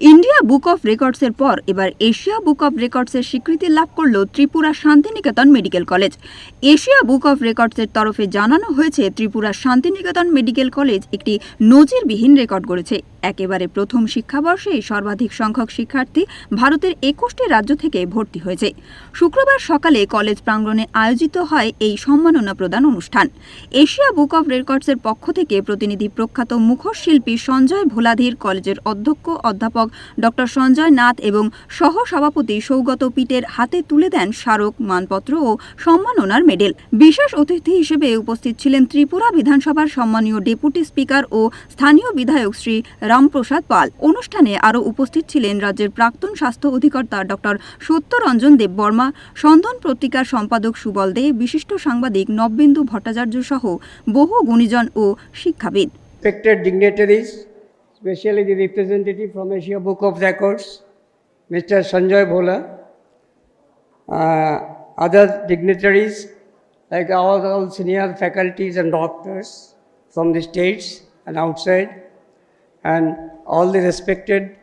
India book of রেকর্ডসের পর এবার Asia book of রেকর্ডসের স্বীকৃতি লাভ করল Tripura Santiniketan medical college. Asia book of রেকর্ডসের তরফে জানানো হয়েছে, ত্রিপুরা শান্তিনিকেতন মেডিকেল কলেজ একটি নজিরবিহীন রেকর্ড গড়েছে। একেবারে প্রথম শিক্ষাবর্ষেই সর্বাধিক সংখ্যক শিক্ষার্থী ভারতের একুশটি রাজ্য থেকে ভর্তি হয়েছে। শুক্রবার সকালে কলেজ প্রাঙ্গণে আয়োজিত হয় এই সম্মাননা প্রদান অনুষ্ঠান। এশিয়া বুক অফ রেকর্ডসের পক্ষ থেকে প্রতিনিধি প্রখ্যাত মুখোশ শিল্পী সঞ্জয় ভোলাধীর, কলেজের অধ্যক্ষ, অধ্যাপক ডক্টর সঞ্জয় নাথ এবং সহ সভাপতি সৌগত পিটের হাতে তুলে দেন স্মারক, মানপত্র ও সম্মাননার মেডেল। বিশেষ অতিথি হিসেবে উপস্থিত ছিলেন ত্রিপুরা বিধানসভার সম্মানীয় ডেপুটি স্পিকার ও স্থানীয় বিধায়ক শ্রী রামপ্রসাদ পাল অনুষ্ঠানে আরও উপস্থিত ছিলেন রাজ্যের প্রাক্তন স্বাস্থ্য অধিকর্তা ডক্টর সত্যরঞ্জন দেববর্মা সন্দন পত্রিকার সম্পাদক সুবল দে বিশিষ্ট সাংবাদিক নববিন্দু ভট্টাচার্য সহ বহু গুণীজন ও শিক্ষাবিদ dignitaries, especially the representative from Asia Book of Records, Mr. Sanjay Bhola, uh, other dignitaries like all, all senior faculties and doctors from the states and outside, and all the respected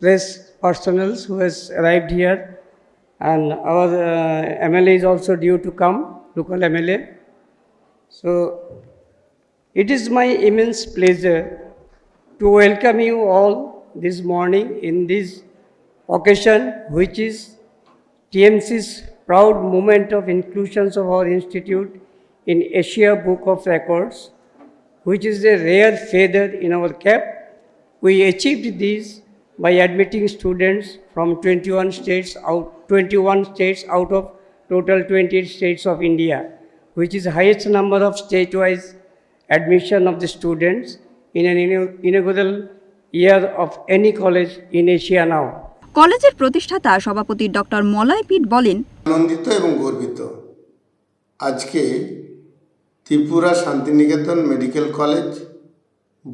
press personals who has arrived here, and our uh, MLA is also due to come, local MLA. So it is my immense pleasure to welcome you all this morning in this occasion, which is TMC's proud moment of inclusions of our institute in Asia Book of Records, which is a rare feather in our cap. We achieved this by admitting students from 21 states out 21 states out of total 28 states of India, which is the highest number of state-wise admission of the students in an inaugural year of any college in Asia now. কলেজের প্রতিষ্ঠাতা সভাপতি doctor Malay পিট বলেন আনন্দিত এবং গর্বিত আজকে Tripura Santiniketan medical college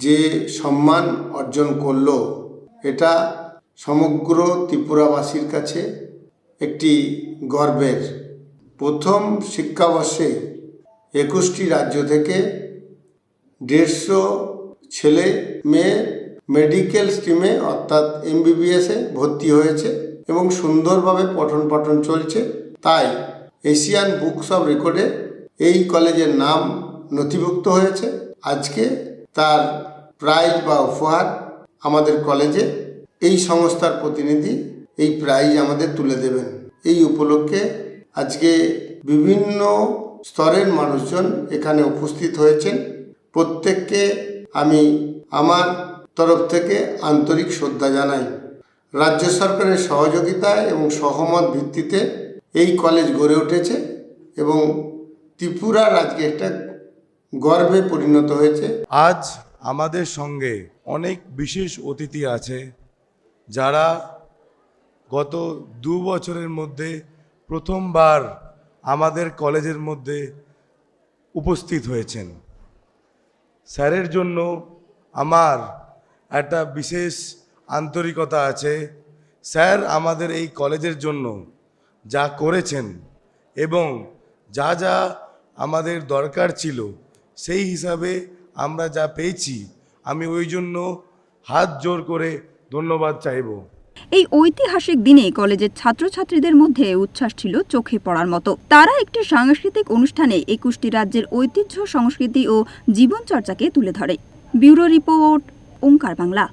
যে সম্মান অর্জন করল, এটা সমগ্র ত্রিপুরাবাসীর কাছে একটি গর্বের। প্রথম শিক্ষাবর্ষে একুশটি রাজ্য থেকে দেড়শো ছেলে মেয়ে মেডিকেল স্ট্রিমে, অর্থাৎ এমবিবিএসে ভর্তি হয়েছে এবং সুন্দরভাবে পঠন পাঠন চলছে। তাই এশিয়ান বুকস অফ রেকর্ডে এই কলেজের নাম নথিভুক্ত হয়েছে। আজকে তার প্রাইজ বা উপহার আমাদের কলেজে এই সংস্থার প্রতিনিধি এই প্রাইজ আমাদের তুলে দেবেন। এই উপলক্ষে আজকে বিভিন্ন স্তরের মানুষজন এখানে উপস্থিত হয়েছেন। প্রত্যেককে আমি আমার তরফ থেকে আন্তরিক শ্রদ্ধা জানাই। রাজ্য সরকারের সহযোগিতায় এবং সহমত ভিত্তিতে এই কলেজ গড়ে উঠেছে এবং ত্রিপুরার আজকে একটা গর্বে পরিণত হয়েছে। আজ আমাদের সঙ্গে অনেক বিশেষ অতিথি আছে, যারা গত দু বছরের মধ্যে প্রথমবার আমাদের কলেজের মধ্যে উপস্থিত হয়েছেন। স্যারের জন্য আমার একটা বিশেষ আন্তরিকতা আছে। স্যার আমাদের এই কলেজের জন্য যা করেছেন এবং যা যা আমাদের দরকার ছিল সেই হিসাবে আমরা যা পেয়েছি, আমি ওই জন্য হাত জোর করে ধন্যবাদ চাইব। এই ঐতিহাসিক দিনে কলেজের ছাত্রছাত্রীদের মধ্যে উচ্ছ্বাস ছিল চোখে পড়ার মতো। তারা একটি সাংস্কৃতিক অনুষ্ঠানে একুশটি রাজ্যের ঐতিহ্য, সংস্কৃতি ও জীবনচর্চাকে তুলে ধরে। Bureau report, Onkar Bangla.